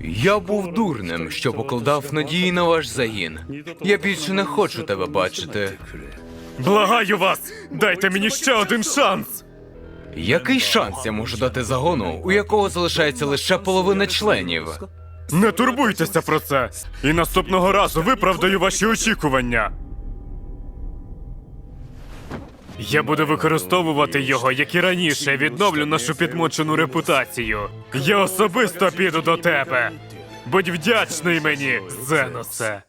Я був дурним, що покладав надії на ваш загін. Я більше не хочу тебе бачити. Благаю вас! Дайте мені ще один шанс! Який шанс я можу дати загону, у якого залишається лише половина членів? Не турбуйтеся про це. І наступного разу виправдаю ваші очікування. Я буду використовувати його, як і раніше, відновлю нашу підмочену репутацію. Я особисто піду до тебе. Будь вдячний мені, Зеносе.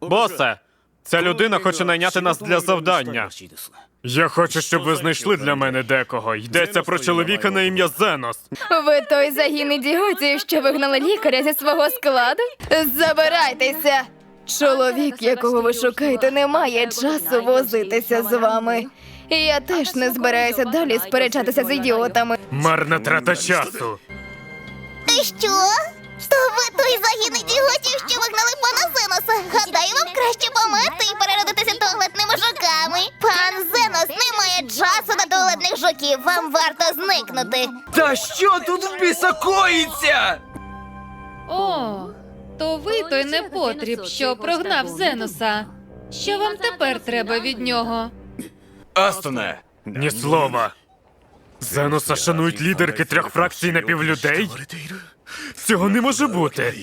Босе, ця людина хоче найняти нас для завдання. Я хочу, щоб ви знайшли для мене декого. Йдеться про чоловіка на ім'я Зенос. Ви той загін ідіотів, що вигнали лікаря зі свого складу? Забирайтеся! Чоловік, якого ви шукаєте, не має часу возитися з вами. І я теж не збираюся далі сперечатися з ідіотами. Марна трата часу. Ти що? То ви той загін ідіотів, що вигнали пана Зеноса. Гадаю, вам краще померти і переродитися туалетними жуками. Пан Зенос не має часу на туалетних жуків. Вам варто зникнути. Та що тут в біса коїться? О, то ви той непотріб, що прогнав Зеноса. Що вам тепер треба від нього? Астоне, Ні слова. Зеноса шанують лідерки трьох фракцій напівлюдей? Цього не може бути.